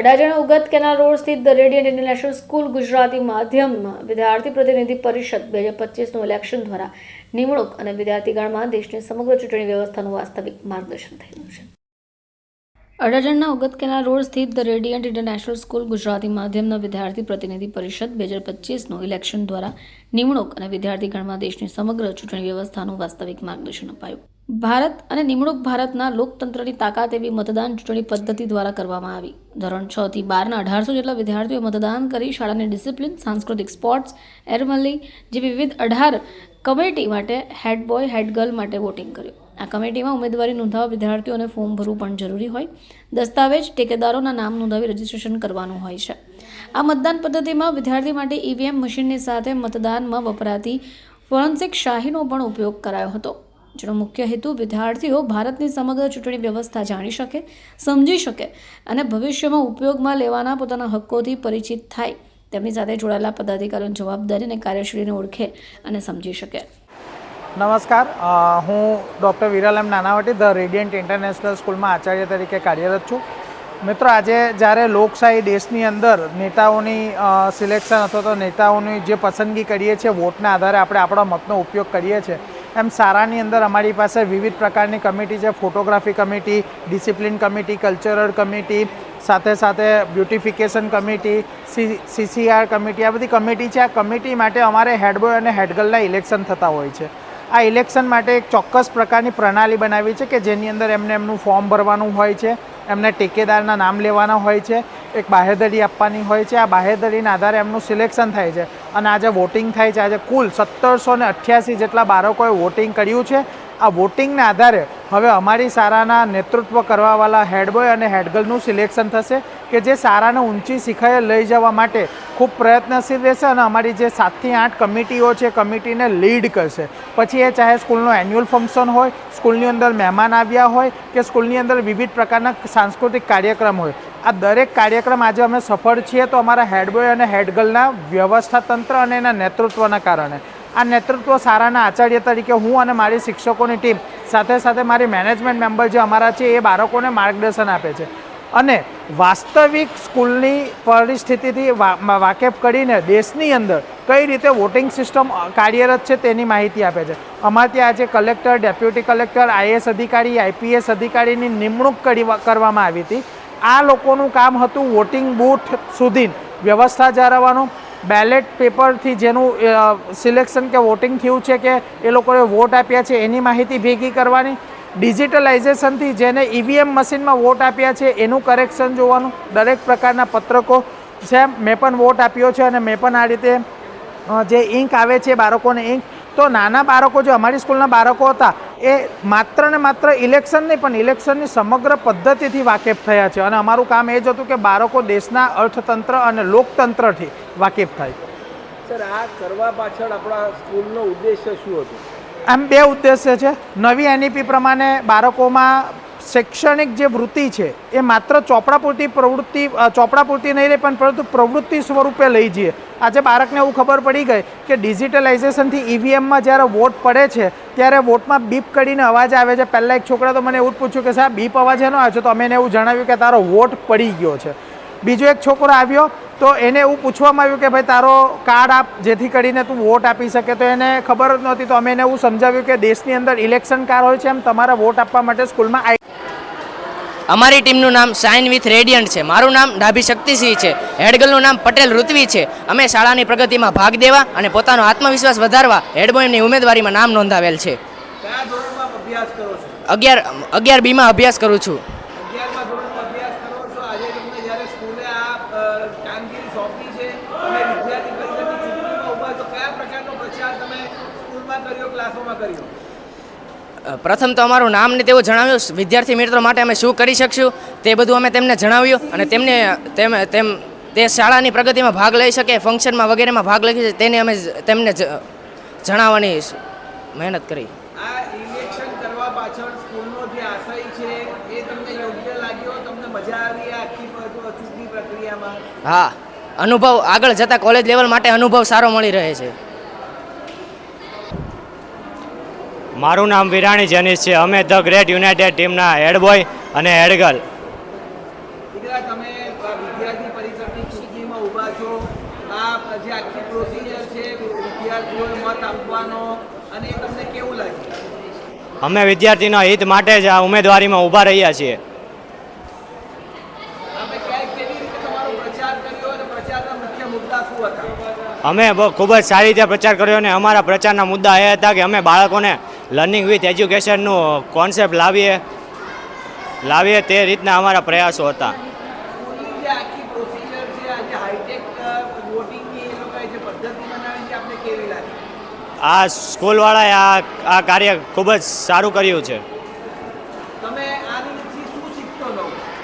Adajan Ugat canal road સ્થિત the Radiant International School Gujarati માધ્યમમાં વિદ્યાર્થી પ્રતિનિધિ પરિષદ બે હજાર પચીસનું ઇલેક્શન દ્વારા નિમણૂક અને વિદ્યાર્થીગણમાં દેશની સમગ્ર ચૂંટણી વ્યવસ્થાનું વાસ્તવિક માર્ગદર્શન થયેલું છે. અડાજણના ઉગત કેનાલ રોડ સ્થિત the Radiant International School Gujarati માધ્યમના વિદ્યાર્થી પ્રતિનિધિ પરિષદ બે હજાર પચીસનું ઇલેક્શન દ્વારા નિમણૂક અને વિદ્યાર્થીગણમાં દેશની સમગ્ર ચૂંટણી વ્યવસ્થાનું વાસ્તવિક માર્ગદર્શન અપાયું. ભારત અને નિમણૂક ભારતના લોકતંત્રની તાકાત એવી મતદાન ચૂંટણી પદ્ધતિ દ્વારા કરવામાં આવી. ધોરણ છ થી બારના અઢારસો જેટલા વિદ્યાર્થીઓ મતદાન કરી શાળાની ડિસિપ્લિન, સાંસ્કૃતિક સ્પોર્ટ્સ, એરમલી જેવી વિવિધ અઢાર કમિટી માટે હેડ બોય, હેડ ગર્લ માટે વોટિંગ કર્યું. આ કમિટીમાં ઉમેદવારી નોંધાવવા વિદ્યાર્થીઓને ફોર્મ ભરવું પણ જરૂરી હોય. દસ્તાવેજ ટેકેદારોના નામ નોંધાવી રજીસ્ટ્રેશન કરવાનું હોય છે. આ મતદાન પદ્ધતિમાં વિદ્યાર્થી માટે ઈવીએમ મશીનની સાથે મતદાનમાં વપરાતી ફોરેન્સિક શાહીનો પણ ઉપયોગ કરાયો હતો. જેનો મુખ્ય હેતુ વિદ્યાર્થીઓ ભારતની સમગ્ર ચૂંટણી વ્યવસ્થા જાણી શકે, સમજી શકે અને ભવિષ્યમાં ઉપયોગમાં લેવાના પોતાના હક્કોથી પરિચિત થાય. તેમની સાથે જોડાયેલા પદાધિકારીઓની જવાબદારી અને કાર્યશૈલીને ઓળખે અને સમજી શકે. નમસ્કાર. હું doctor Viral M Nanavati, the Radiant International સ્કૂલમાં આચાર્ય તરીકે કાર્યરત છું. મિત્રો, આજે જ્યારે લોકશાહી દેશની અંદર નેતાઓની સિલેક્શન અથવા તો નેતાઓની જે પસંદગી કરીએ છીએ, વોટના આધારે આપણે આપણા મતનો ઉપયોગ કરીએ છીએ એમ સારાની અંદર અમારી પાસે વિવિધ પ્રકારની કમિટી છે, photography committee, discipline committee, cultural committee, સાથે સાથે beautification committee, C, CCR committee, આ બધી કમિટી છે. આ કમિટી માટે અમારે હેડબોય અને હેડગર્લના ઇલેક્શન થતા હોય છે. આ ઇલેક્શન માટે એક ચોક્કસ પ્રકારની પ્રણાલી બનાવી છે કે જેની અંદર એમને એમનું ફોર્મ ભરવાનું હોય છે, એમને ટેકેદારના નામ લેવાના હોય છે, એક બાહેધરી આપવાની હોય છે. આ બાહેધરીના આધારે એમનું સિલેક્શન થાય છે. અને આજે વોટિંગ થાય છે. આજે કુલ સત્તરસો ને અઠ્યાસી જેટલા બાળકોએ વોટિંગ કર્યું છે. આ વોટિંગના આધારે હવે અમારી શાળાના નેતૃત્વ કરવાવાળા હેડબોય અને હેડગર્લનું સિલેક્શન થશે કે જે શાળાને ઊંચી શિખરે લઈ જવા માટે ખૂબ પ્રયત્નશીલ રહેશે અને અમારી જે સાતથી આઠ કમિટીઓ છે કમિટીને લીડ કરશે. પછી એ ચાહે સ્કૂલનો એન્યુઅલ ફંક્શન હોય, સ્કૂલની અંદર મહેમાન આવ્યા હોય કે સ્કૂલની અંદર વિવિધ પ્રકારના સાંસ્કૃતિક કાર્યક્રમ હોય. આ દરેક કાર્યક્રમ આજે અમે સફળ છીએ તો અમારા હેડબોય અને હેડગર્લના વ્યવસ્થા તંત્ર અને એના નેતૃત્વના કારણે. આ નેતૃત્વ સારાના આચાર્ય તરીકે હું અને મારી શિક્ષકોની ટીમ સાથે સાથે મારી મેનેજમેન્ટ મેમ્બર જે અમારા છે એ બાળકોને માર્ગદર્શન આપે છે. અને વાસ્તવિક સ્કૂલની પરિસ્થિતિથી વાકેફ કરીને દેશની અંદર કઈ રીતે વોટિંગ સિસ્ટમ કાર્યરત છે તેની માહિતી આપે છે. અમારે ત્યાં આજે કલેક્ટર, ડેપ્યુટી કલેક્ટર આઈએસ અધિકારી, આઈપીએસ અધિકારીની નિમણૂક કરી, કરવામાં આવી હતી. આ લોકોનું કામ હતું વોટિંગ બૂથ સુધી વ્યવસ્થા જાળવવાનું બેલેટ પેપરથી જેનું સિલેક્શન કે વોટિંગ થયું છે કે એ લોકોએ વોટ આપ્યા છે એની માહિતી ભેગી કરવાની. ડિજિટલાઇઝેશનથી જેને ઈવીએમ મશીનમાં વોટ આપ્યા છે એનું કરેક્શન જોવાનું, દરેક પ્રકારના પત્રકો છે. મેં પણ વોટ આપ્યો છે અને મેં પણ આ રીતે જે ઇંક આવે છે બાળકોને ઇંક તો નાના બાળકો જે અમારી સ્કૂલના બાળકો હતા એ માત્ર ને માત્ર ઇલેક્શન નહીં પણ ઇલેક્શનની સમગ્ર પદ્ધતિથી વાકેફ થયા છે. અને અમારું કામ એ જ હતું કે બાળકો દેશના અર્થતંત્ર અને લોકતંત્રથી વાકેફ થાય. સર આ કરવા પાછળ આપણા સ્કૂલનો ઉદ્દેશ્ય શું હતું? આમ બે ઉદ્દેશ્ય છે. નવી એનઈપી પ્રમાણે બાળકોમાં શૈક્ષણિક જે વૃત્તિ છે, એ માત્ર ચોપડા પૂરતી પ્રવૃત્તિ ચોપડા પૂરતી નહીં રહે, પણ પરંતુ પ્રવૃત્તિ સ્વરૂપે લઈ જઈએ. આજે બાળકને એવું ખબર પડી ગઈ કે ડિજિટલાઇઝેશનથી ઈવીએમમાં જ્યારે વોટ પડે છે, ત્યારે વોટમાં બીપ કરીને અવાજ આવે છે. પહેલાં એક છોકરા તો મને એવું જ પૂછ્યું કે, સાહેબ, બીપ અવાજ એનો આવ્યો તો અમે એને એવું જણાવ્યું કે, તારો વોટ પડી ગયો છે. બીજો એક છોકરો આવ્યો તો એને એવું પૂછવામાં આવ્યું કે ભાઈ તારો કાર્ડ આપ જેથી કરીને તું વોટ આપી શકે તો એને ખબર જ નહોતી. તો અમે એને એવું સમજાવ્યું કે દેશની અંદર ઇલેક્શન કાર્ડ હોય છે એમ તમારા વોટ આપવા માટે સ્કૂલમાં આવી અમારી ટીમનું નામ શાઇન વિથ રેડિયન્ટ છે. મારું નામ ડાભી શક્તિસિંહ છે. હેડગર્લનું નામ પટેલ ઋત્વી છે. અમે શાળાની પ્રગતિમાં ભાગ દેવા અને પોતાનો આત્મવિશ્વાસ વધારવા હેડબોયની ઉમેદવારીમાં નામ નોંધાવેલ છે. કયા ધોરણમાં અભ્યાસ કરો છો? અગિયાર અગિયાર બીમાં અભ્યાસ કરું છું અગિયારમાં ધોરણમાં અભ્યાસ કરો છો આજે તમને જ્યારે સ્કૂલે આ અ, કામગીરી સોંપી છે તમે વિદ્યાર્થી પરિષદની ચૂંટણીમાં ઊભા છો કયા પ્રકારનો પ્રચાર તમે સ્કૂલમાં કર્યો ક્લાસોમાં કર્યો અ, પ્રથમ તો અમારું નામ ને તેવું જણાવ્યું. વિદ્યાર્થી મિત્રો માટે અમે શું કરી શકશું તે બધું અમે તેમને જણાવ્યું અને તેમને તેમ તેમ તે શાળાની પ્રગતિમાં ભાગ લઈ શકે ફંક્શનમાં વગેરેમાં ભાગ લઈ શકે તેને અમે તેમને જણાવવાની મહેનત કરી. હા. અનુભવ આગળ જતા કોલેજ લેવલ માટે અનુભવ સારો મળી રહે છે. મારું નામ વિરાણી જેનિસ છે. અમે ધ ગ્રેટ યુનાઇટેડ ટીમના હેડ બોય અને હેડ ગર્લ. અમે વિદ્યાર્થીના હિત માટે જ આ ઉમેદવારીમાં ઊભા રહ્યા છીએ. અમે ખૂબ જ સારી રીતે પ્રચાર કર્યો અને અમારા પ્રચારના મુદ્દા એ હતા કે અમે બાળકોને લર્નિંગ વિથ એજ્યુકેશનનું કોન્સેપ્ટ લાવીએ લાવીએ તે રીતના અમારા પ્રયાસો હતા. આ સ્કૂલવાળાએ આ આ કાર્ય ખૂબ જ સારું કર્યું છે.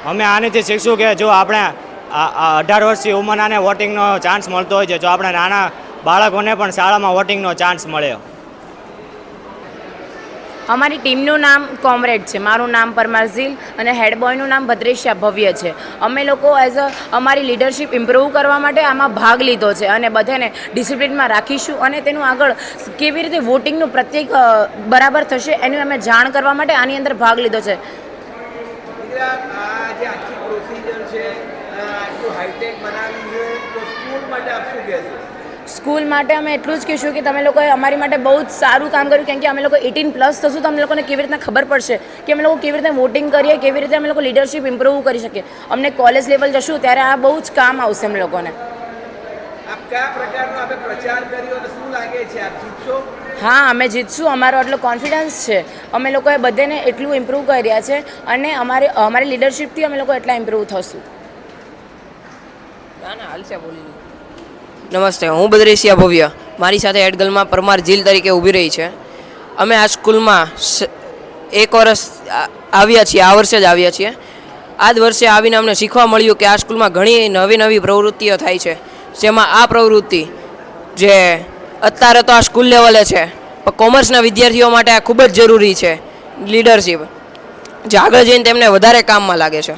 અમે આનેથી શીખશું કે જો આપણે અઢાર વર્ષથી ઉંમરનાને વોટિંગનો ચાન્સ મળતો હોય છે જો આપણે નાના બાળકોને પણ શાળામાં વોટિંગનો ચાન્સ મળે. અમારી ટીમનું નામ કોમરેડ છે. મારું નામ પરમારઝીલ અને હેડ બોયનું નામ ભદ્રેશિયા ભવ્ય છે. અમે લોકો એઝ અ અમારી લીડરશિપ ઇમ્પ્રૂવ કરવા માટે આમાં ભાગ લીધો છે અને બધાને ડિસિપ્લિનમાં રાખીશું અને તેનું આગળ કેવી રીતે વોટિંગનું પ્રત્યેક બરાબર થશે એની અમે જાણ કરવા માટે આની અંદર ભાગ લીધો છે દીકરા આ જે આખી પ્રોસિજર છે આ આટલું હાઈટેક બનાવ્યું છે તો સ્કૂલ માટે આપ શું કહેશો સ્કૂલ માટે અમે એટલું જ કહીશું કે તમે લોકોએ અમારી માટે બહુ જ સારું કામ કર્યું કેમ કે અમે લોકો એટીન પ્લસ થશું તો અમે લોકોને કેવી રીતના ખબર પડશે કે અમે લોકો કેવી રીતે વોટિંગ કરીએ કેવી રીતે અમે લોકો લીડરશિપ ઇમ્પ્રૂવ કરી શકીએ. અમને કોલેજ લેવલ જશું ત્યારે આ બહુ જ કામ આવશે અમે લોકોને. કયા પ્રકારનો આપણે પ્રચાર કર્યો અને શું લાગે છે? આપ જીતશો? હા અમે જીતશું. અમારો આટલો કોન્ફિડન્સ છે. અમે લોકોએ બધાને એટલું ઇમ્પ્રૂવ કર્યા છે અને અમારે અમારી લીડરશિપથી અમે લોકો એટલા ઇમ્પ્રૂવ થશું. નમસ્તે, હું બદ્રેશિયા ભવ્ય. મારી સાથે એડગલમાં પરમાર ઝીલ તરીકે ઊભી રહી છે. અમે આ સ્કૂલમાં એક વર્ષ આવ્યા છીએ, આ વર્ષે જ આવ્યા છીએ. આ જ વર્ષે આવીને અમને શીખવા મળ્યું કે આ સ્કૂલમાં ઘણી નવી નવી પ્રવૃત્તિઓ થાય છે. જેમાં આ પ્રવૃત્તિ જે અત્યારે તો આ સ્કૂલ લેવલે છે, પણ કોમર્સના વિદ્યાર્થીઓ માટે આ ખૂબ જ જરૂરી છે. લીડરશિપ. જે આગળ જઈને તેમને વધારે કામમાં લાગે છે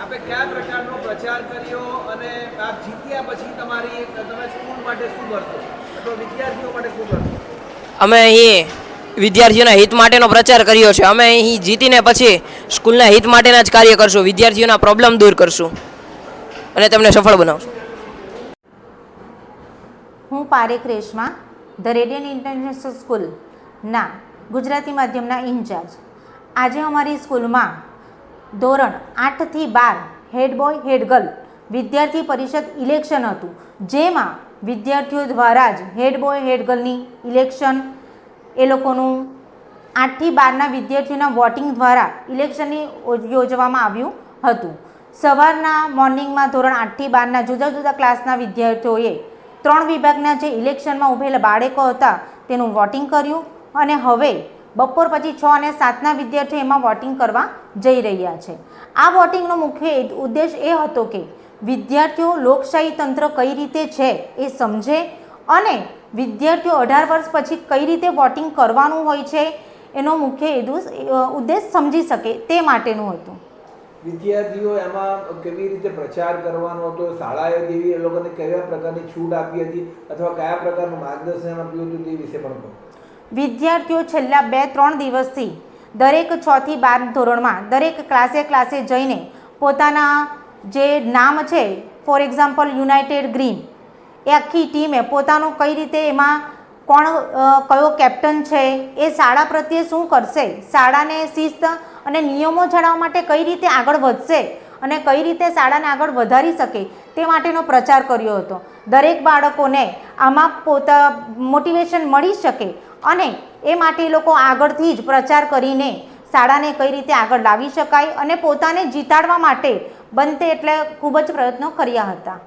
આપે કયા પ્રકારનો પ્રચાર કર્યો અને આપ જીત્યા પછી તમારી તમે સ્કૂલ માટે શું કરશો અથવા વિદ્યાર્થીઓ માટે શું કરશો અમે અહીં વિદ્યાર્થીઓના હિત માટેનો પ્રચાર કર્યો છે. અમે અહીં જીતીને પછી સ્કૂલના હિત માટેના જ કાર્ય કરશું. વિદ્યાર્થીઓના પ્રોબ્લેમ દૂર કરશું. અને તેમને સફળ બનાવશું. હું Parekh Reshma, the Radiant International સ્કૂલના ગુજરાતી માધ્યમના ઇન્ચાર્જ. આજે અમારી સ્કૂલમાં ધોરણ આઠથી બાર હેડ બોય, હેડ ગર્લ વિદ્યાર્થી પરિષદ ઇલેક્શન હતું. જેમાં વિદ્યાર્થીઓ દ્વારા જ હેડ બોય હેડ ગર્લની ઇલેક્શન એ લોકોનું આઠથી બારના વિદ્યાર્થીઓના વોટિંગ દ્વારા ઇલેક્શનની યોજવામાં આવ્યું હતું. સવારના મોર્નિંગમાં ધોરણ આઠથી બારના જુદા જુદા ક્લાસના વિદ્યાર્થીઓએ ત્રણ વિભાગના જે ઇલેક્શનમાં ઉભેલા બાળકો હતા તેનું વોટિંગ કર્યું અને હવે બપોર પછી છ અને સાતના વિદ્યાર્થીઓ એમાં વોટિંગ કરવા જઈ રહ્યા છે. આ વોટિંગનો મુખ્ય ઉદ્દેશ એ હતો કે વિદ્યાર્થીઓ લોકશાહી તંત્ર કઈ રીતે છે એ સમજે અને વિદ્યાર્થીઓ અઢાર વર્ષ પછી કઈ રીતે વોટિંગ કરવાનું હોય છે એનો મુખ્ય હેતુ- ઉદ્દેશ સમજી શકે તે માટેનું હતું. વિદ્યાર્થીઓ એમાં કેવી રીતે પ્રચાર કરવાનો હતો? શાળાએ કેવી એ લોકોને કયા પ્રકારની છૂટ આપી હતી? અથવા કયા પ્રકારનું માર્ગદર્શન આપ્યું હતું તે વિશે પણ કહો. વિદ્યાર્થીઓ છેલ્લા બે ત્રણ દિવસથી દરેક છ થી બાર ધોરણમાં દરેક ક્લાસે ક્લાસે જઈને પોતાના જે નામ છે ફોર એક્ઝામ્પલ યુનાઇટેડ ગ્રીન એ આખી ટીમે પોતાનું કઈ રીતે એમાં કોણ કયો કેપ્ટન છે, એ શાળા પ્રત્યે શું કરશે, શાળાને શિસ્ત અને નિયમો જાળવવા માટે કઈ રીતે આગળ વધશે અને કઈ રીતે શાળાને આગળ વધારી શકે તે માટેનો પ્રચાર કર્યો હતો. દરેક બાળકોને આમાં પોતા મોટિવેશન મળી શકે અને એ માટે એ લોકો આગળથી જ પ્રચાર કરીને શાળાને કઈ રીતે આગળ લાવી શકાય અને પોતાને જીતાડવા માટે બનતે એટલે ખૂબ જ પ્રયત્નો કર્યા હતા.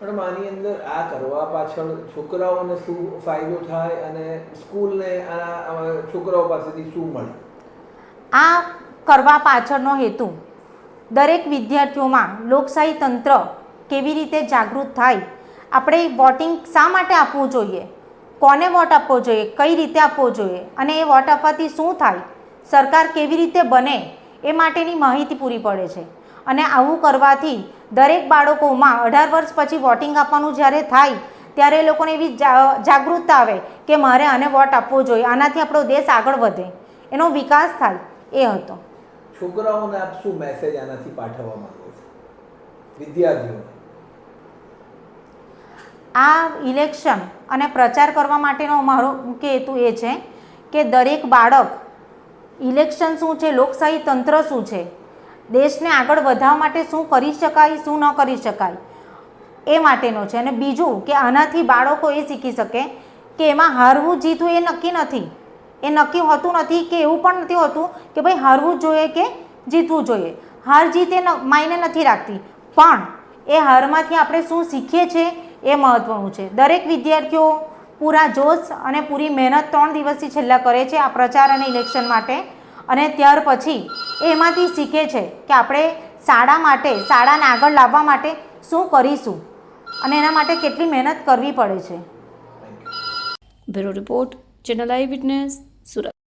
પણ આની અંદર આ કરવા પાછળ છોકરાઓને શું ફાયદો થાય અને સ્કૂલને આ છોકરાઓ પાસેથી શું મળે? આ કરવા પાછળનો હેતુ દરેક વિદ્યાર્થીઓમાં લોકશાહી તંત્ર કેવી રીતે જાગૃત થાય આપણે વોટિંગ શા માટે આપવું જોઈએ કોને વોટ આપવો જોઈએ કઈ રીતે આપવો જોઈએ અને એ વોટ આપવાથી શું થાય સરકાર કેવી રીતે બને એ માટેની માહિતી પૂરી પડે છે. અને આવું કરવાથી દરેક બાળકોમાં અઢાર વર્ષ પછી વોટિંગ આપવાનું જ્યારે થાય ત્યારે એ લોકોને એવી જાગૃતતા આવે કે મારે આને વોટ આપવો જોઈએ આનાથી આપણો દેશ આગળ વધે. એનો વિકાસ થાય એ હતો. છોકરાઓને આપ શું મેસેજ આનાથી પાઠવવા માંગો છો? વિદ્યાર્થીઓ આ ઇલેક્શન અને પ્રચાર કરવા માટેનો મારો મુખ્ય હેતુ એ છે કે દરેક બાળક ઇલેક્શન શું છે લોકશાહી તંત્ર શું છે દેશને આગળ વધારવા માટે શું કરી શકાય, શું ન કરી શકાય, એ માટેનો છે. અને બીજું કે આનાથી બાળકો એ શીખી શકે કે એમાં હારવું જીતવું એ નક્કી નથી. એ નક્કી હોતું નથી કે એવું પણ નથી હોતું કે ભાઈ હારવું જોઈએ કે જીતવું જોઈએ. હાર જીત એ માયને નથી રાખતી. પણ એ હારમાંથી આપણે શું શીખીએ છીએ એ મહત્ત્વનું છે. દરેક વિદ્યાર્થીઓ પૂરા જોશ અને પૂરી મહેનત ત્રણ દિવસથી છેલ્લા કરે છે આ પ્રચાર અને ઇલેક્શન માટે. અને ત્યાર પછી એમાંથી શીખે છે કે આપણે શાળા માટે, શાળાને આગળ લાવવા માટે શું કરીશું અને એના માટે કેટલી મહેનત કરવી પડે છે. Bureau report, channel eyewitness, Surat.